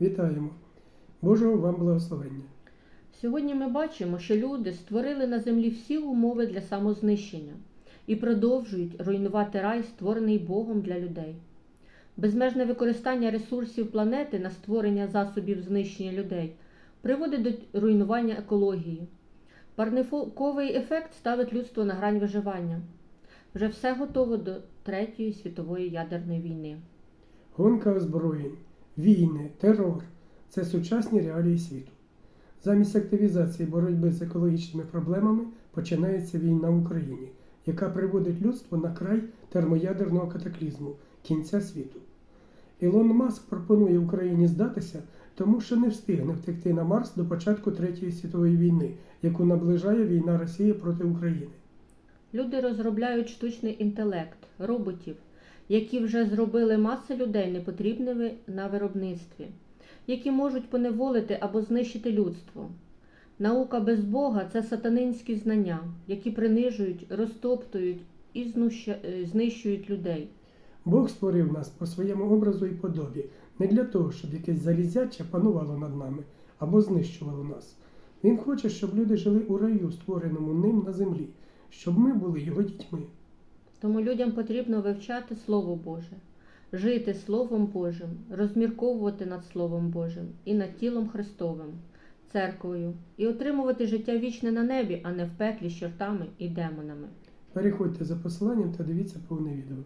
Вітаємо! Божого вам благословення! Сьогодні ми бачимо, що люди створили на землі всі умови для самознищення і продовжують руйнувати рай, створений Богом для людей. Безмежне використання ресурсів планети на створення засобів знищення людей приводить до руйнування екології. Парниковий ефект ставить людство на грань виживання. Вже все готово до Третьої світової ядерної війни. Гонка озброєнь, війни, терор це сучасні реалії світу. Замість активізації боротьби з екологічними проблемами починається війна в Україні, яка приводить людство на край термоядерного катаклізму кінця світу. Ілон Маск пропонує Україні здатися, тому що не встигне втекти на Марс до початку Третьої світової війни, яку наближає війна Росії проти України. Люди розробляють штучний інтелект, роботів, які вже зробили маси людей непотрібними на виробництві, які можуть поневолити або знищити людство. Наука без Бога це сатанинські знання, які принижують, розтоптують і е, знищують людей. Бог створив нас по своєму образу і подобі, не для того, щоб якесь залізяче панувало над нами або знищувало нас. Він хоче, щоб люди жили у раю, створеному ним на землі, щоб ми були його дітьми. Тому людям потрібно вивчати Слово Боже, жити Словом Божим, розмірковувати над Словом Божим і над тілом Христовим, церквою, і отримувати життя вічне на небі, а не в пеклі з чортами і демонами. Переходьте за посиланням та дивіться повне відео.